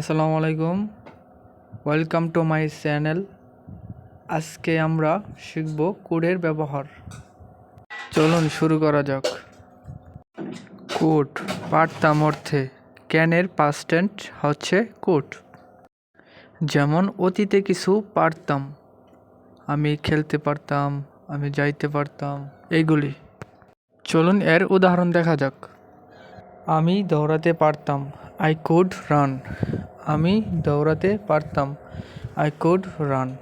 আসসালামু আলাইকুম। Welcome to my channel আজকে আমরা শিখব কোডের ব্যবহার। চলুন শুরু করা যাক। কোড পারতাম অর্থে ক্যানের পাস্টেন্ট হচ্ছে কোড যেমন অতীতে কিছু পারতাম। আমি খেলতে পারতাম, আমি যাইতে পারতাম এইগুলি চলুন এর উদাহরণ দেখা যাক। আমি দৌড়াতে পারতাম। আই কুড রান আমি দৌড়াতে পারতাম। আই কুড রান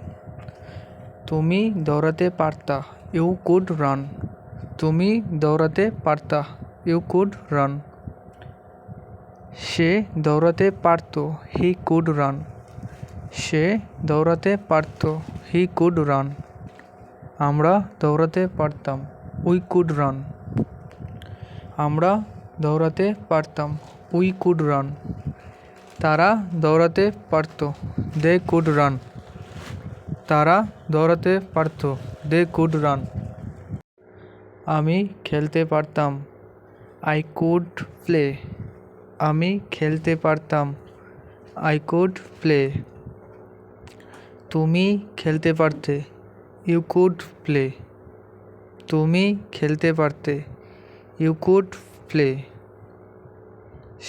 তুমি দৌড়াতে পারতা। ইউ কুড রান তুমি দৌড়াতে পারতা। ইউ কুড রান সে দৌড়াতে পারতো। হি কুড রান সে দৌড়াতে পারতো। হি কুড রান আমরা দৌড়াতে পারতাম। উই কুড রান আমরা দৌড়াতে পারতাম। We could run. তারা দৌড়াতে পারত। They could run. তারা দৌড়াতে পারত। They could run. আমি খেলতে পারতাম। I could play. আমি খেলতে পারতাম। I could play. তুমি খেলতে পারতে। You could play. তুমি খেলতে পারতে। ইউ কুড প্লে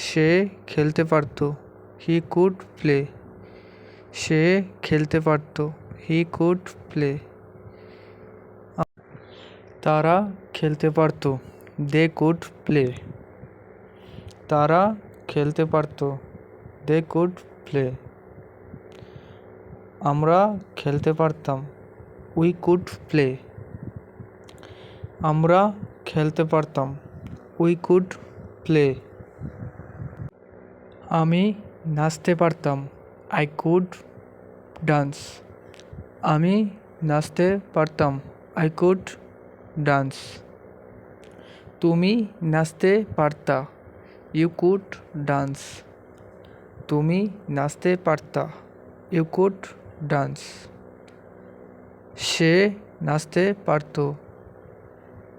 সে খেলতে পারত। হি কুড প্লে সে খেলতে পারত। হি কুড প্লে তারা খেলতে পারত। দে কুড প্লে তারা খেলতে পারত। দে কুড প্লে আমরা খেলতে পারতাম। উই কুড প্লে আমরা খেলতে পারতাম। উই কুড প্লে আমি নাচতে পারতাম। আই কুড ডান্স আমি নাচতে পারতাম। আই কুড ডান্স তুমি নাচতে পারতা। ইউ কুড ডান্স তুমি নাচতে পারতা। ইউ কুড ডান্স সে নাচতে পারত।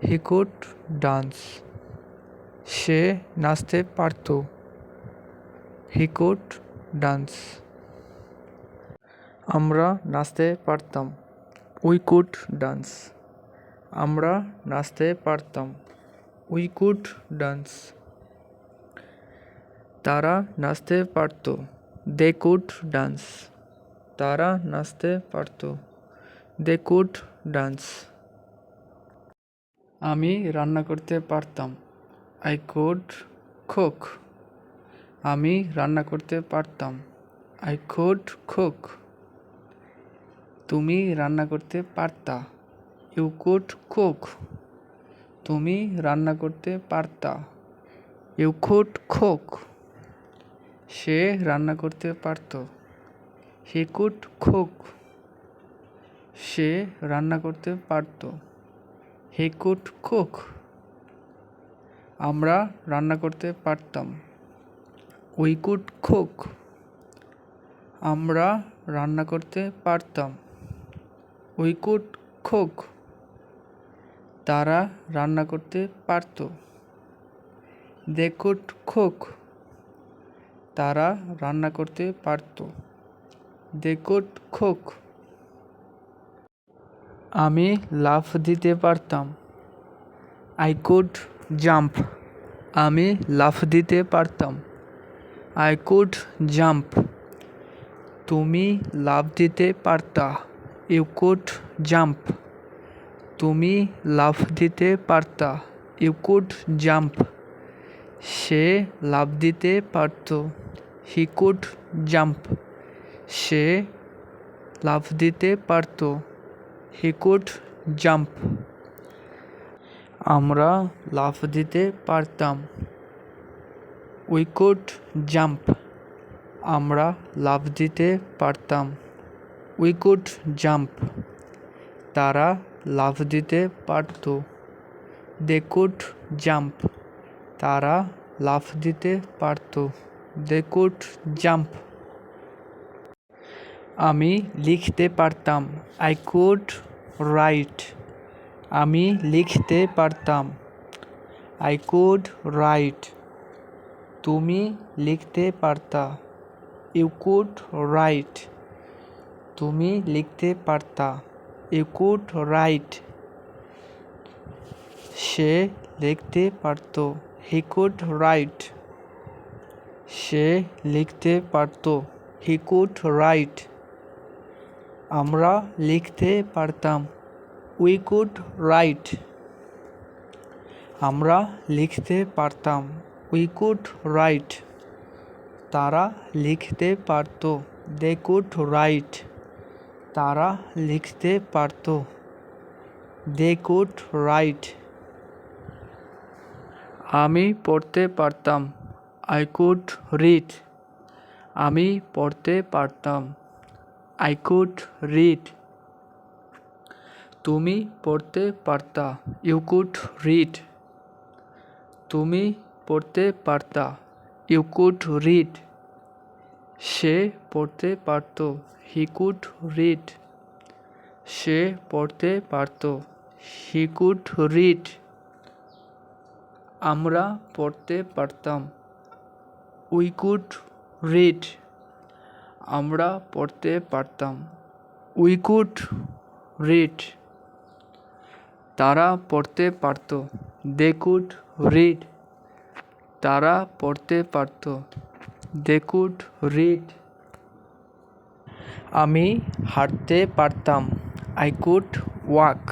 হি কুড ডান্স সে নাচতে পারত। He could dance. আমরা নাচতে পারতাম। We could dance. আমরা নাচতে পারতাম। We could dance. তারা নাচতে পারত। They could dance. তারা নাচতে পারত। They could dance. আমি রান্না করতে পারতাম। আই কুড কুক আমি রান্না করতে পারতাম। আই কুড কুক তুমি রান্না করতে পারতা। ইউ কুড কুক তুমি রান্না করতে পারতা। ইউ কুড কুক সে রান্না করতে পারত। হি কুড কুক সে রান্না করতে পারত। হি কুড কুক আমরা রান্না করতে পারতাম। কুড কুক আমরা রান্না করতে পারতাম। কুড কুক তারা রান্না করতে পারত। দে কুড কুক তারা রান্না করতে পারত। দে কুড কুক আমি লাফ দিতে পারতাম। I could jump. আমি লাফ দিতে পারতাম। আই কুড জাম্প তুমি লাফ দিতে পারতা। ইউ কুড জাম্প তুমি লাফ দিতে পারতা। ইউ কুড জাম্প সে লাফ দিতে পারত। হি কুড জাম্প সে লাফ দিতে পারত। হি কুড জাম্প আমরা লাফ দিতে পারতাম। উই কুড জাম্প আমরা লাফ দিতে পারতাম। উই কুড জাম্প তারা লাফ দিতে পারত। দে কুড জাম্প তারা লাফ দিতে পারত। দে কুড জাম্প আমি লিখতে পারতাম। আই কুড রাইট আমি লিখতে পারতাম। আই কুড রাইট তুমি লিখতে পারতা। ইউ কুড রাইট তুমি লিখতে পারতা। ইউ কুড রাইট সে লিখতে পারতো। হি কুড রাইট সে লিখতে পারতো। হি কুড রাইট আমরা লিখতে পারতাম। উই কুড রাইট আমরা লিখতে পারতাম। উই কুড রাইট তারা লিখতে পারতো। দে কুড রাইট তারা লিখতে পারতো। দে কুড রাইট আমি পড়তে পারতাম। আই কুড রিড আমি পড়তে পারতাম। আই কুড রিড তুমি পড়তে পারতা। ইউ কুড রিড তুমি পড়তে পারতা। ইউ কুড রিড সে পড়তে পারত। হি কুড রিড সে পড়তে পারত। হি কুড রিড আমরা পড়তে পারতাম। উই কুড রিড আমরা পড়তে পারতাম। উই কুড রিড তারা পড়তে পারত। দে কুড রিড তারা পড়তে পারত। দে কুড রিড আমি হাঁটতে পারতাম। আই কুড ওয়াক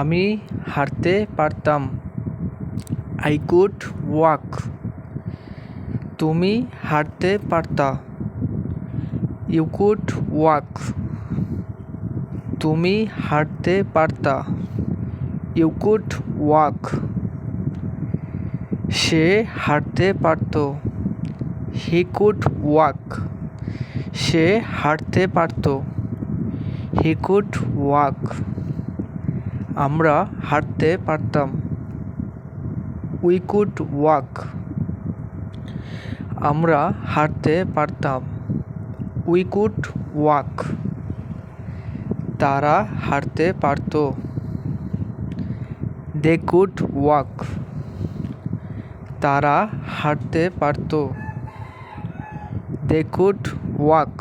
আমি হাঁটতে পারতাম। আই কুড ওয়াক তুমি হাঁটতে পারতা। ইউ কুড ওয়াক তুমি হাঁটতে পারতা। ইউ কুড ওয়াক সে হাঁটতে পারত। হি কুড ওয়াক সে হাঁটতে পারত। হি কুড ওয়াক আমরা হাঁটতে পারতাম। উই কুড ওয়াক আমরা হাঁটতে পারতাম। উই কুড ওয়াক তারা হাঁটতে পারত। দে কুড ওয়াক তারা হাঁটতে পারত। They could walk